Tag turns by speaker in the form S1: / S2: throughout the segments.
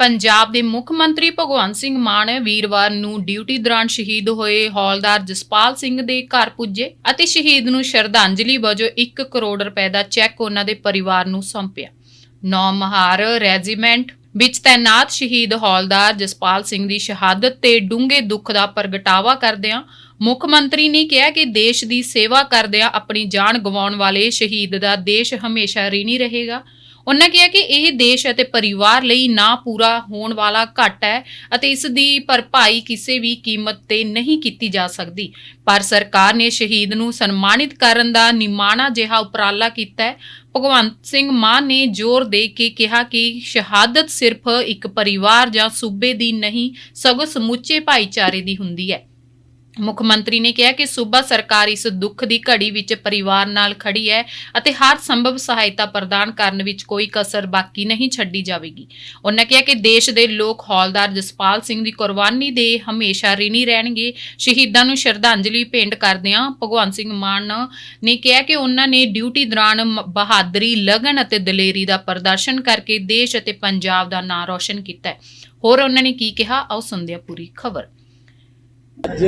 S1: ਪੰਜਾਬ ਦੇ ਮੁੱਖ ਮੰਤਰੀ ਭਗਵੰਤ ਸਿੰਘ ਮਾਨ ਵੀਰਵਾਰ ਨੂੰ ਡਿਊਟੀ ਦੌਰਾਨ ਸ਼ਹੀਦ ਹੋਏ ਹੌਲਦਾਰ ਜਸਪਾਲ ਸਿੰਘ ਦੇ ਘਰ ਪੁੱਜੇ ਅਤੇ ਸ਼ਹੀਦ ਨੂੰ ਸ਼ਰਧਾਂਜਲੀ ਵਜੋਂ 1 ਕਰੋੜ ਰੁਪਏ ਦਾ ਚੈੱਕ ਉਹਨਾਂ ਦੇ ਪਰਿਵਾਰ ਨੂੰ ਸੌਂਪਿਆ। ਨੌ ਮਹਾਰ ਰੈਜੀਮੈਂਟ ਵਿੱਚ ਤੈਨਾਤ ਸ਼ਹੀਦ ਹੌਲਦਾਰ ਜਸਪਾਲ ਸਿੰਘ ਦੀ ਸ਼ਹਾਦਤ ਤੇ ਡੂੰਘੇ ਦੁੱਖ ਦਾ ਪ੍ਰਗਟਾਵਾ ਕਰਦਿਆਂ ਮੁੱਖ ਮੰਤਰੀ ਨੇ ਕਿਹਾ ਕਿ ਦੇਸ਼ ਦੀ ਸੇਵਾ ਕਰਦਿਆਂ ਆਪਣੀ ਜਾਨ ਗਵਾਉਣ ਵਾਲੇ ਸ਼ਹੀਦ ਦਾ ਦੇਸ਼ ਹਮੇਸ਼ਾ ਰਿਣੀ ਰਹੇਗਾ। ਉਹਨਾਂ ਕਿਹਾ ਕਿ ਇਹ ਦੇਸ਼ ਅਤੇ ਪਰਿਵਾਰ ਲਈ ਨਾ ਪੂਰਾ ਹੋਣ ਵਾਲਾ ਘਟ ਹੈ ਅਤੇ ਇਸ ਦੀ ਭਰਪਾਈ ਕਿਸੇ ਵੀ ਕੀਮਤ ਤੇ ਨਹੀਂ ਕੀਤੀ ਜਾ ਸਕਦੀ। ਪਰ ਸਰਕਾਰ ਨੇ ਸ਼ਹੀਦ ਨੂੰ ਸਨਮਾਨਿਤ ਕਰਨ ਦਾ ਨਿਮਾਣਾ ਜਿਹਾ ਉਪਰਾਲਾ ਕੀਤਾ ਹੈ। ਭਗਵੰਤ ਸਿੰਘ ਮਾਨ ਨੇ ਜ਼ੋਰ ਦੇ ਕੇ ਕਿਹਾ ਕਿ ਸ਼ਹਾਦਤ ਸਿਰਫ ਇੱਕ ਪਰਿਵਾਰ ਜਾਂ ਸੂਬੇ ਦੀ ਨਹੀਂ, ਸਗੋਂ ਸਮੁੱਚੇ ਭਾਈਚਾਰੇ ਦੀ ਹੁੰਦੀ ਹੈ। ਮੁੱਖ ਮੰਤਰੀ ਨੇ ਕਿਹਾ ਕਿ ਸੂਬਾ ਸਰਕਾਰ ਇਸ ਦੁੱਖ ਦੀ ਘੜੀ ਵਿੱਚ ਪਰਿਵਾਰ ਨਾਲ ਖੜੀ ਹੈ ਅਤੇ ਹਰ ਸੰਭਵ ਸਹਾਇਤਾ ਪ੍ਰਦਾਨ ਕਰਨ ਵਿੱਚ ਕੋਈ ਕਸਰ ਬਾਕੀ ਨਹੀਂ ਛੱਡੀ ਜਾਵੇਗੀ। ਉਹਨਾਂ ਕਿਹਾ ਕਿ ਦੇਸ਼ ਦੇ ਲੋਕ ਹੌਲਦਾਰ ਜਸਪਾਲ ਸਿੰਘ ਦੀ ਕੁਰਬਾਨੀ ਦੇ ਹਮੇਸ਼ਾ ਰਿਣੀ ਰਹਿਣਗੇ। ਸ਼ਹੀਦਾਂ ਨੂੰ ਸ਼ਰਧਾਂਜਲੀ ਭੇਂਟ ਕਰਦਿਆਂ ਭਗਵੰਤ ਸਿੰਘ ਮਾਨ ਨੇ ਕਿਹਾ ਕਿ ਉਹਨਾਂ ਨੇ ਡਿਊਟੀ ਦੌਰਾਨ ਮ- ਬਹਾਦਰੀ, ਲਗਨ ਅਤੇ ਦਲੇਰੀ ਦਾ ਪ੍ਰਦਰਸ਼ਨ ਕਰਕੇ ਦੇਸ਼ ਅਤੇ ਪੰਜਾਬ ਦਾ ਨਾਂ ਰੌਸ਼ਨ ਕੀਤਾ ਹੋਰ ਉਹਨਾਂ ਨੇ ਕੀ ਕਿਹਾ? ਆਓ ਸੁਣਦੇ ਹਾਂ ਪੂਰੀ ਖਬਰ।
S2: ਅੱਜ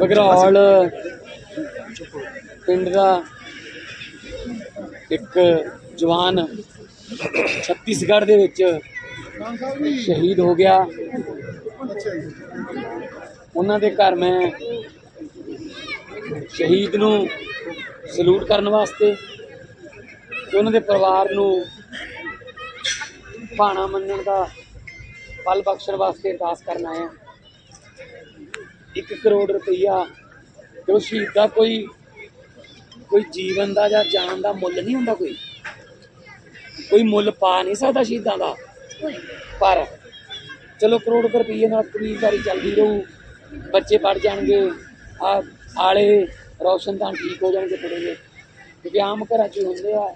S2: ਬਗਰੌਲ ਪਿੰਡ ਦਾ ਇੱਕ ਜਵਾਨ ਛੱਤੀਸਗੜ੍ਹ ਦੇ ਵਿੱਚ ਸ਼ਹੀਦ ਹੋ ਗਿਆ। ਉਹਨਾਂ ਦੇ ਘਰ ਮੈਂ ਸ਼ਹੀਦ ਨੂੰ ਸਲੂਟ ਕਰਨ ਵਾਸਤੇ ਤੇ ਉਹਨਾਂ ਦੇ ਪਰਿਵਾਰ ਨੂੰ ਭਾਣਾ ਮੰਨਣ ਦਾ ਫਲ ਬਖਸ਼ਣ ਵਾਸਤੇ ਅਰਦਾਸ ਕਰਨ ਆਇਆ। 1 ਕਰੋੜ ਰੁਪਈਆ। ਜੋ ਸ਼ਹੀਦ ਦਾ ਕੋਈ ਕੋਈ ਜੀਵਨ ਦਾ ਜਾਂ ਜਾਨ ਦਾ ਮੁੱਲ ਨਹੀਂ ਹੁੰਦਾ ਕੋਈ। ਕੋਈ ਮੁੱਲ ਪਾ ਨਹੀਂ ਸਕਦਾ ਸ਼ਹੀਦਾਂ ਦਾ। ਪਰ ਚਲੋ ਕਰੋੜ ਕੁ ਰੁਪਈਏ ਨਾਲ ਕਬੀਲਦਾਰੀ ਚੱਲਦੀ ਰਹੂ। ਬੱਚੇ ਪੜ ਜਾਣਗੇ। ਆ ਆਲੇ ਰੌਸ਼ਨਦਾਨ ਠੀਕ ਹੋ ਜਾਣਗੇ ਥੋੜੇ ਜਿਹੇ। ਕਿਉਂਕਿ ਆਮ ਘਰਾਂ 'ਚ ਹੁੰਦੇ ਆ।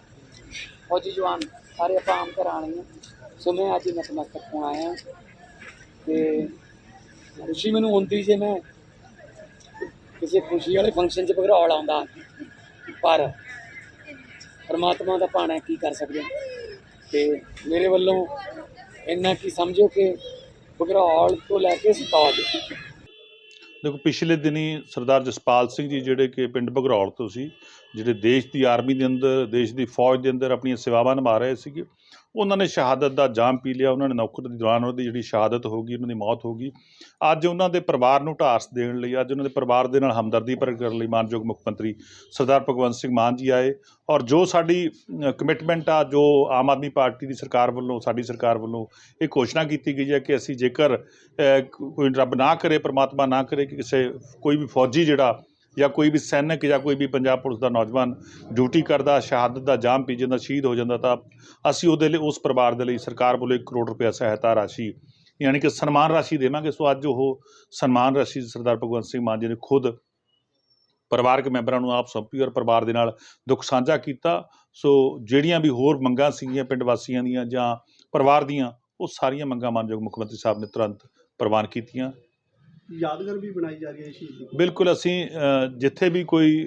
S2: ਫੌਜੀ ਜਵਾਨ ਸਾਰੇ ਆਪਾਂ ਆਮ ਘਰਾਂ ਆਣੇ ਆ। ਸੋ ਮੈਂ ਅੱਜ ਨਤਮਸਤਕ ਹੋਣ ਆਇਆ। ਤੇ ਖੁਸ਼ੀ ਮੈਨੂੰ ਹੁੰਦੀ ਜੇ ਮੈਂ ਕਿਸੇ ਖੁਸ਼ੀ ਵਾਲੇ ਫੰਕਸ਼ਨ 'ਚ ਬਗਰੌਲ ਆਉਂਦਾ ਪਰ ਪਰਮਾਤਮਾ ਦਾ ਭਾਣਾ ਕੀ ਕਰ ਸਕਦੇ ਹਾਂ। ਤੇ ਮੇਰੇ ਵੱਲੋਂ ਇੰਨਾ ਕੀ ਸਮਝੋ ਕਿ ਭਗਰੌਲ ਤੋਂ ਲੈ ਕੇ ਸਤੌਜ
S3: ਦੇਖੋ, ਪਿਛਲੇ ਦਿਨੀ ਸਰਦਾਰ ਜਸਪਾਲ ਸਿੰਘ ਜੀ ਜਿਹੜੇ ਕਿ ਪਿੰਡ ਭਗਰੌਲ ਤੋਂ ਸੀ ਜਿਹੜੇ ਦੇਸ਼ ਦੀ ਆਰਮੀ ਦੇ ਅੰਦਰ, ਦੇਸ਼ ਦੀ ਫੌਜ ਦੇ ਅੰਦਰ ਆਪਣੀਆਂ ਸੇਵਾਵਾਂ ਨਿਭਾ ਰਹੇ ਸੀਗੇ, ਉਹਨਾਂ ਨੇ ਸ਼ਹਾਦਤ ਦਾ ਜਾਮ ਪੀ ਲਿਆ, ਉਹਨਾਂ ਨੇ ਨੌਕਰੀ ਦੇ ਦੌਰਾਨ ਉਹਨਾਂ ਦੀ ਜਿਹੜੀ ਸ਼ਹਾਦਤ ਹੋ ਗਈ, ਉਹਨਾਂ ਦੀ ਮੌਤ ਹੋ ਗਈ। ਅੱਜ ਉਹਨਾਂ ਦੇ ਪਰਿਵਾਰ ਨੂੰ ਢਾਸ ਦੇਣ ਲਈ, ਅੱਜ ਉਹਨਾਂ ਦੇ ਪਰਿਵਾਰ ਦੇ ਨਾਲ ਹਮਦਰਦੀ ਪ੍ਰਗਟ ਕਰਨ ਲਈ ਮਾਨਯੋਗ ਮੁੱਖ ਮੰਤਰੀ ਸਰਦਾਰ ਭਗਵੰਤ ਸਿੰਘ ਮਾਨ ਜੀ ਆਏ ਔਰ ਜੋ ਸਾਡੀ ਕਮਿਟਮੈਂਟ ਆ, ਜੋ ਆਮ ਆਦਮੀ ਪਾਰਟੀ ਦੀ ਸਰਕਾਰ ਵੱਲੋਂ, ਸਾਡੀ ਸਰਕਾਰ ਵੱਲੋਂ ਇਹ ਘੋਸ਼ਣਾ ਕੀਤੀ ਗਈ ਹੈ ਕਿ ਅਸੀਂ ਜੇਕਰ ਕੋਈ ਰੱਬ ਨਾ ਕਰੇ, ਪ੍ਰਮਾਤਮਾ ਨਾ ਕਰੇ ਕਿ ਕਿਸੇ, ਕੋਈ ਵੀ ਫੌਜੀ ਜਿਹੜਾ ਜਾਂ ਕੋਈ ਵੀ ਸੈਨਿਕ ਜਾਂ ਕੋਈ ਵੀ ਪੰਜਾਬ ਪੁਲਿਸ ਦਾ ਨੌਜਵਾਨ ਡਿਊਟੀ ਕਰਦਾ, ਸ਼ਹਾਦਤ ਦਾ ਜਾਮ ਪੀ ਜਾਂਦਾ, ਸ਼ਹੀਦ ਹੋ ਜਾਂਦਾ, ਤਾਂ ਅਸੀਂ ਉਹਦੇ ਲਈ, ਉਸ ਪਰਿਵਾਰ ਦੇ ਲਈ, ਸਰਕਾਰ ਵੱਲੋਂ 1 ਕਰੋੜ ਰੁਪਏ ਸਹਾਇਤਾ ਰਾਸ਼ੀ, ਯਾਨੀ ਕਿ ਸਨਮਾਨ ਰਾਸ਼ੀ ਦੇਵਾਂਗੇ। ਸੋ ਅੱਜ ਉਹ ਸਨਮਾਨ ਰਾਸ਼ੀ ਸਰਦਾਰ ਭਗਵੰਤ ਸਿੰਘ ਮਾਨ ਜੀ ਨੇ ਖੁਦ ਪਰਿਵਾਰਕ ਮੈਂਬਰਾਂ ਨੂੰ ਆਪ ਸੌਂਪੀ ਔਰ ਪਰਿਵਾਰ ਦੇ ਨਾਲ ਦੁੱਖ ਸਾਂਝਾ ਕੀਤਾ। ਸੋ ਜਿਹੜੀਆਂ ਵੀ ਹੋਰ ਮੰਗਾਂ ਸੀਗੀਆਂ ਪਿੰਡ ਵਾਸੀਆਂ ਦੀਆਂ ਜਾਂ ਪਰਿਵਾਰ ਦੀਆਂ, ਉਹ ਸਾਰੀਆਂ ਮੰਗਾਂ ਮਾਨਯੋਗ ਮੁੱਖ ਮੰਤਰੀ ਸਾਹਿਬ ਨੇ ਤੁਰੰਤ ਪ੍ਰਵਾਨ ਕੀਤੀਆਂ।
S4: ਯਾਦਗਾਰ ਵੀ ਬਣਾਈ ਜਾ ਰਹੀ ਹੈ ਸ਼ਹੀਦ ਦੀ।
S3: ਬਿਲਕੁਲ ਅਸੀਂ ਜਿੱਥੇ ਵੀ ਕੋਈ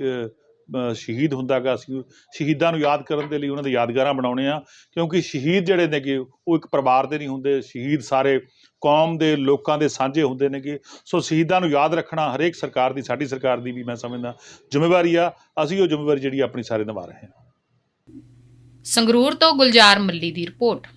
S3: ਸ਼ਹੀਦ ਹੁੰਦਾਗਾ ਅਸੀਂ ਸ਼ਹੀਦਾਂ ਨੂੰ ਯਾਦ ਕਰਨ ਦੇ ਲਈ ਉਹਨਾਂ ਦੀ ਯਾਦਗਾਰਾਂ ਬਣਾਉਣੇ ਆ ਕਿਉਂਕਿ ਸ਼ਹੀਦ ਜਿਹੜੇ ਨੇਗੇ ਉਹ ਇੱਕ ਪਰਿਵਾਰ ਦੇ ਨਹੀਂ ਹੁੰਦੇ ਸ਼ਹੀਦ ਸਾਰੇ ਕੌਮ ਦੇ ਲੋਕਾਂ ਦੇ ਸਾਂਝੇ ਹੁੰਦੇ ਨੇਗੇ ਸੋ ਸ਼ਹੀਦਾਂ ਨੂੰ ਯਾਦ ਰੱਖਣਾ ਹਰੇਕ ਸਰਕਾਰ ਦੀ ਸਾਡੀ ਸਰਕਾਰ ਦੀ ਵੀ ਮੈਂ ਸਮਝਦਾ ਜ਼ਿੰਮੇਵਾਰੀ ਆ ਅਸੀਂ ਉਹ ਜ਼ਿੰਮੇਵਾਰੀ ਜਿਹੜੀ ਆਪਣੀ ਸਾਰੇ ਨਿਭਾ ਰਹੇ ਹਾਂ।
S1: ਸੰਗਰੂਰ ਤੋਂ ਗੁਲਜ਼ਾਰ ਮੱਲੀ ਦੀ ਰਿਪੋਰਟ।